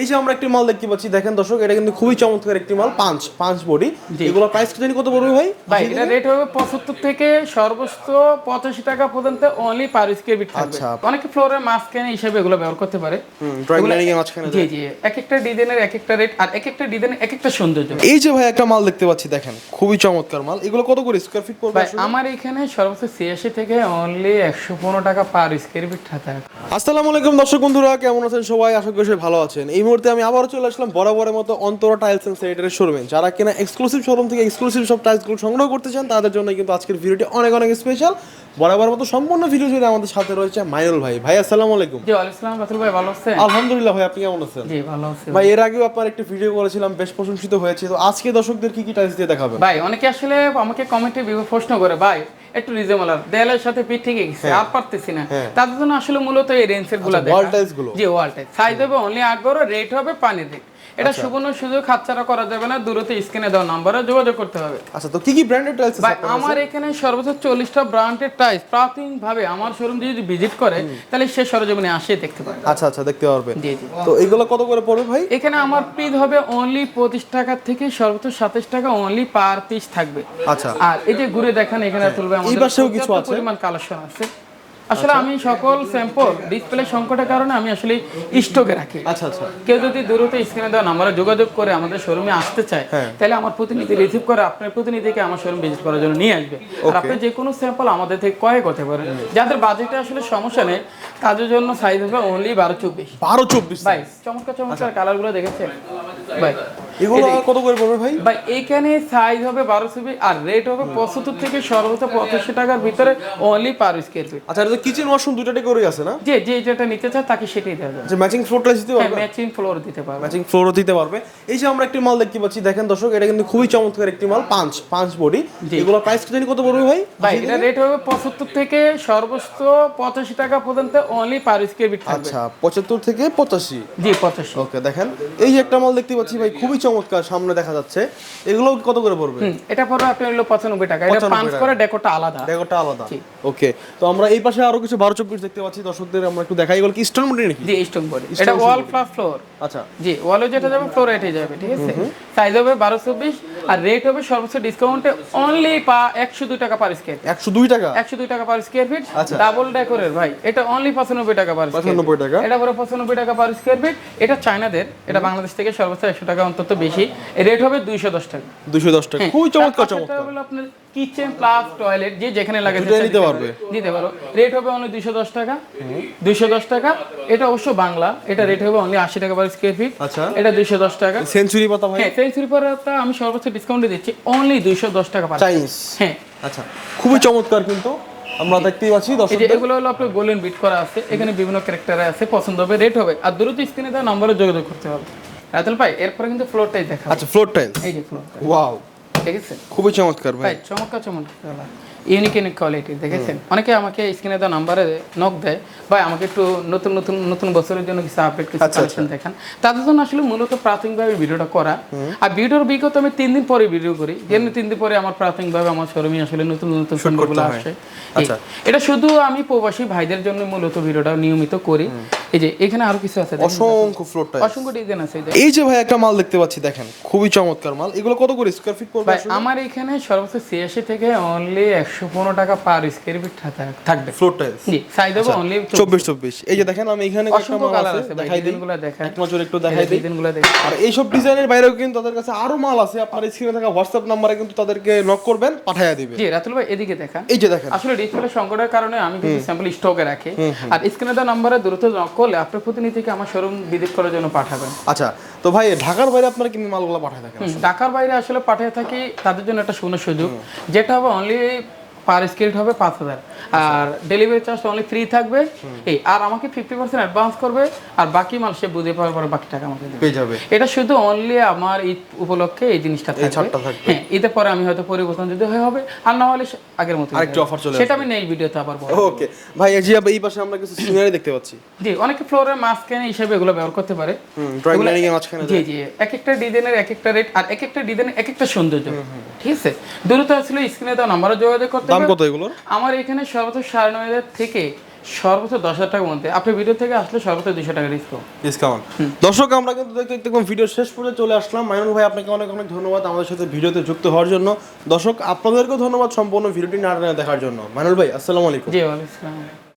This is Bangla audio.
এই যে আমরা একটি মাল দেখতে পাচ্ছি দেখেন দর্শক এটা কিন্তু খুবই চমৎকার একটি মাল পাঁচ পাঁচ বডি। এগুলো প্রাইস জানি কত পড়বে ভাই? ভাই এটা রেট হবে পঁচাত্তর থেকে সর্বোচ্চ পঁচাশি টাকা পর্যন্ত অনলি পার স্কোয়ার ফিট থাকবে। আচ্ছা। অনেকে ফ্লোরের মাঝখানে হিসেবে এগুলো ব্যবহার করতে পারে। ড্রয়িং লাইনিং এর মাঝখানে জি জি এক একটা ডিজাইনের এক একটা রেট আর এক একটা ডিজাইনের এক একটা সৌন্দর্য। এই যে ভাই একটা মাল দেখতে পাচ্ছি দেখেন খুবই চমৎকার মাল। এগুলো কত করে স্কোয়ার ফিট পড়বে আমার এখানে সর্বোচ্চ ছিয়াশি থেকে অনলি একশো পনেরো টাকা পার স্কোয়ার ফিট থাকে। আসসালামু আলাইকুম দর্শক বন্ধুরা কেমন আছেন সবাই? আশা করি সবাই ভালো আছেন। এই মুহূর্তে আমি আবারও চলে আসলাম বরাবরের মতো অন্তরা টাইলস এন্ড স্যানিটারি শোরুমে যারা কিনা এক্সক্লুসিভ শোরুম থেকে এক্সক্লুসিভ সব টাইলসগুলো সংগ্রহ করতে চান তাদের জন্য কিন্তু আজকের ভিডিওটি অনেক অনেক স্পেশাল বরাবর মতো সম্পূর্ণ ভিডিও জুড়ে আমাদের সাথে রয়েছে মাইনুল ভাই। ভাই আসসালামু আলাইকুম। জি আসসালাম। রাতুল ভাই ভালো আছেন? আলহামদুলিল্লাহ ভাই আপনি কেমন আছেন? জি ভালো আছি। ভাই এর আগেও আপনার একটি ভিডিও করেছিলাম বেশ প্রশংসিত হয়েছে। তো আজকে দর্শকদের কি কি টাইলস দিয়ে দেখাবেন? ভাই অনেকে আসলে আমাকে কমেন্টে প্রশ্ন করে ভাই একটু রিজনেবল। দেয়ালের সাথে পিঠ থেকে গেছে আর পারতেছি না। হ্যাঁ। তাদের জন্য আসলে মূলত এই রেঞ্জেরগুলো আচ্ছা, wall tiles গুলো? জি ওয়াল টাইল সাইজ হবে অনলি আট বড় রেট হবে পানি রেট এটা আচ্ছা। সুবর্ণ সুযোগ হাতছাড়া করা যাবে না দূরত স্ক্রিনে দেওয়া নাম্বারে যোগাযোগ করতে হবে। আচ্ছা তো কি কি ব্র্যান্ডের টাইলস ভাই আমার এখানে সর্বোচ্চ চল্লিশটা ব্র্যান্ডের টাইলস প্রাথমিক ভাবে আমার শোরুম যদি ভিজিট করে তাহলে সে সরজমিনে আসে দেখতে পারে আচ্ছা আচ্ছা দেখতে পারবেন জি জি। তো এগুলো কত করে পড়বে ভাই? এখানে আমার পিস হবে অনলি পঁচিশ টাকা থেকে সর্বোচ্চ সাতাশ টাকা অনলি পার পিস থাকবে। আচ্ছা। আর এই যে ঘুরে দেখেন এখানে তুলবে আমাদের পাশেও কিছু আছে? পরিমাণ কালেকশন আছে। আসলে আমি সকল স্যাম্পল ডিসপ্লে সংকটের কারণে আমি আসলে স্টকে রাখি। আচ্ছা আচ্ছা। কেউ যদি দূরত্ব স্ক্রিনে দেওয়া নাম্বারে যোগাযোগ করে আমাদের শোরুমে আসতে চায় হ্যাঁ। তাহলে আমার প্রতিনিধি রিসিভ করে আপনার প্রতিনিধিকে আমার শোরুম ভিজিট করার জন্য নিয়ে আসবে। আর আপনি যে কোনো স্যাম্পল আমাদের থেকে ক্রয় করতে পারেন যাদের বাজেটে আসলে সমস্যা নেই তাদের জন্য সাইজ হবে অনলি বারো চব্বিশ। বারো চব্বিশ। ভাই চমৎকার চমৎকার কালারগুলো দেখেছেন? ভাই এগুলো কত করে পড়বে ভাই? ভাই এখানে সাইজ হবে বারো সিবি আর রেট হবে পঁচাত্তর থেকে সর্বোচ্চ পঁচাশি টাকার ভিতরে অনলি পার স্কোয়ার ফিট আচ্ছা এটা কিচেন ওয়াশরুম দুটাতে করেই আছে না? যে যে যেটা নিতে চায় তাকে সেটাই দেওয়া যাবে। ম্যাচিং ফ্লোর টাইলস দিতে পারবে? ম্যাচিং ফ্লোর দিতে পারবে। ম্যাচিং ফ্লোরও দিতে পারবে। এই যে আমরা একটি মাল দেখতে পাচ্ছি দেখেন দর্শক এটা কিন্তু খুবই চমৎকার একটি মাল পাঁচ পাঁচ বডি। এগুলো প্রাইস জানি কত পড়বে ভাই? ভাই এটা রেট হবে পঁচাত্তর থেকে সর্বোচ্চ পঁচাশি টাকা পর্যন্ত অনলি পার স্কোয়ার ফিট আচ্ছা পঁচাত্তর থেকে পঁচাশি। জি পঁচাশি। ওকে দেখেন। এই যে একটা মাল দেখতে পাচ্ছি ভাই খুবই চমৎকার সামনে দেখা যাচ্ছে। এগুলো কত করে পড়বে? এটা পড়বে আপনি হলো পঁচানব্বই টাকা। এটা 95 পাঁচ করে ডেকোটা আলাদা। ডেকোরটা আলাদা। ওকে তো আমরা এই পাশে আরও কিছু বারো চব্বিশ দেখতে পাচ্ছি। দর্শকদের আমরা একটু দেখাই। এগুলো কি স্টোন মোটি নাকি? জি স্টোন বডি এটা ওয়াল প্লাস ফ্লোর আচ্ছা। জি ওয়ালে যেটা যাবে ফ্লোর এটাই যাবে ঠিক আছে? সাইজ হবে বারো চব্বিশ। আর রেট হবে সর্বোচ্চ ডিসকাউন্টে অনলি পা একশো দুই টাকা পার স্কোয়ার একশো দুই টাকা? একশো দুই টাকা পার স্কোয়ার ফিট। ডাবল ডেকোরের ভাই। এটা অনলি পঁচানব্বই টাকা পার পঁচানব্বই 95 টাকা। এটা পরে পঁচানব্বই টাকা পার স্কোয়ার ফিট এটা চায়নাদের। এটা বাংলাদেশ থেকে সর্বোচ্চ একশো টাকা অন্তত বেশি। রেট হবে দুইশো দশ টাকা। দুইশো দশ টাকা। খুবই চমৎকার চমৎকার। আপনার কিচেন প্লাস টয়লেট যে যেখানে লাগে নিতে পারবে। দিতে পারো। রেট হবে অনলি দুইশো দশ টাকা। দুইশো দশ টাকা। এটা অবশ্য বাংলা। এটা রেট হবে অনলি আশি টাকা পার স্কোয়ার ফিট আচ্ছা। এটা দুইশো দশ টাকা। সেঞ্চুরি পাতা হ্যাঁ সেঞ্চুরি পরেটা আমি সর্বোচ্চ ডিসকাউন্টে দিচ্ছি। অনলি দুইশো দশ টাকা পার চাইনিজ হ্যাঁ। আচ্ছা। খুবই চমৎকার কিন্তু। আমরা দেখতেই পাচ্ছি এই দর্শক এগুলো হলো আপনার গোল্ডেন বিট করা আছে। এখানে বিভিন্ন ক্যারেক্টারে আছে। পছন্দ হবে রেট হবে। আর দ্রুত স্ক্রিনে দেওয়া নম্বরে যোগাযোগ করতে হবে। রাতুল ভাই এরপরে কিন্তু ফ্লোরটাই দেখা আচ্ছা ফ্লোর টাইলস এই যে ফ্লোর ওয়াও ঠিক আছে খুবই চমৎকার ভাই চমৎকার চমৎকার। ইউনিক ইউনিক কোয়ালিটি দেখেছেন? অনেকে আমাকে স্ক্রিনে দেওয়া নাম্বারে নক দেয়। ভাই আমাকে একটু নতুন নতুন নতুন বছরের জন্য কিছু আপডেট কিছু আচ্ছা, কালেকশন দেখান। তাদের জন্য আসলে মূলত প্রাথমিকভাবে ভিডিওটা করা। আর ভিডিওর বিগত আমি তিন দিন পরে ভিডিও করি। যেন তিন দিন পরে আমার প্রাথমিকভাবে আমার শোরুমে আসলে নতুন নতুন হয়। আসে। আচ্ছা। এটা শুধু আমি প্রবাসী ভাইদের জন্য মূলত ভিডিওটা নিয়মিত করি। এই যে এখানে আরও কিছু আছে অসংখ্য ফ্লোর টাইলস অসংখ্য ডিজাইন আছে এই যে। ভাই একটা মাল দেখতে পাচ্ছি দেখেন। খুবই চমৎকার মাল। এগুলো কত করে? স্কোয়ার ফিট পড়বে আমার এখানে সর্বোচ্চ ছিয়াশি থেকে অনলি পনেরো টাকা পার স্কোয়ার ফিট থাকবে। ফ্লোর টাইলস জি সাইজ হবে অনলি চব্বিশ। চব্বিশ এই যে দেখেন আমি এখানে অসংখ্য কালার আছে আছে ভাই দেখাই দিই। ডিজাইনগুলো দেখেন। এক নজর একটু দেখাই দিই। ডিজাইনগুলো দেখেন। আর এইসব ডিজাইনের বাইরেও কিন্তু তাদের কাছে আরও মাল আছে আপনার স্ক্রিনে থাকা হোয়াটসঅ্যাপ নাম্বারে কিন্তু তাদেরকে নক করবেন পাঠাইয়া দিবে। জি রাতুল ভাই এদিকে দেখা এই যে দেখেন। আসলে ডিসপ্লে সংকটের কারণে আমি কিন্তু স্যাম্পল স্টকে রাখি। আর স্ক্রিনে দেওয়া নাম্বারে দ্রুত নক করলে আপনার প্রতিনিধিকে আমার শোরুম ভিজিট করার জন্য পাঠাবেন। আচ্ছা তো ভাই ঢাকার বাইরে আপনারা কিন্তু মালগুলো পাঠায় থাকেন ঢাকার বাইরে আসলে পাঠিয়ে থাকি তাদের জন্য একটা সুন্দর সুযোগ। যেটা হবে অনলি পার স্কেট হবে পাঁচ হাজার। আর ডেলিভারি চার্জ অনলি ফ্রি থাকবে। এই আর আমাকে ফিফটি পার্সেন্ট অ্যাডভান্স করবে আর বাকি মাল সে বুঝে পাওয়ার পরে বাকি টাকা আমাকে পেয়ে যাবে। এটা শুধু অনলি আমার ঈদ উপলক্ষে এই জিনিসটা থাকবে। হ্যাঁ ঈদের পরে আমি হয়তো পরিবর্তন যদি হয়ে হবে। আর না হলে আগের মতো আরেকটু অফার চলে সেটা আমি নেই ভিডিওতে আবার বলব। ওকে ভাই এই যে এই পাশে আমরা কিছু সিনারি দেখতে পাচ্ছি। জি অনেকে ফ্লোরের মাঝখানে হিসেবে এগুলো ব্যবহার করতে পারে। ড্রয়িং এগুলো- লাইনিং এর মাঝখানে জি জি এক একটা ডিজাইনের এক একটা রেট আর এক একটা ডিজাইনের এক একটা সৌন্দর্য ঠিক আছে? দ্রুত ছিল স্ক্রিনে দাও নাম্বারে যোগাযোগ করতে দাম কত এগুলো আমার এখানে সর্বোচ্চ সাড়ে নয় হাজার থেকে সর্বোচ্চ দশ হাজার টাকার মধ্যে। আপনি ভিডিও থেকে আসলে সর্বোচ্চ দুশো টাকা ডিসকাউন্ট ডিসকাউন্ট দর্শক আমরা কিন্তু দেখতে দেখতে ভিডিও শেষ পর্যন্ত চলে আসলাম। মাইনুল ভাই আপনাকে অনেক অনেক ধন্যবাদ আমাদের সাথে ভিডিওতে যুক্ত হওয়ার জন্য। দর্শক আপনাদেরকেও ধন্যবাদ সম্পূর্ণ ভিডিওটি না দেখার জন্য। মাইনুল ভাই আসসালামু আলাইকুম। জি ওয়ালাইকুম আসসালাম।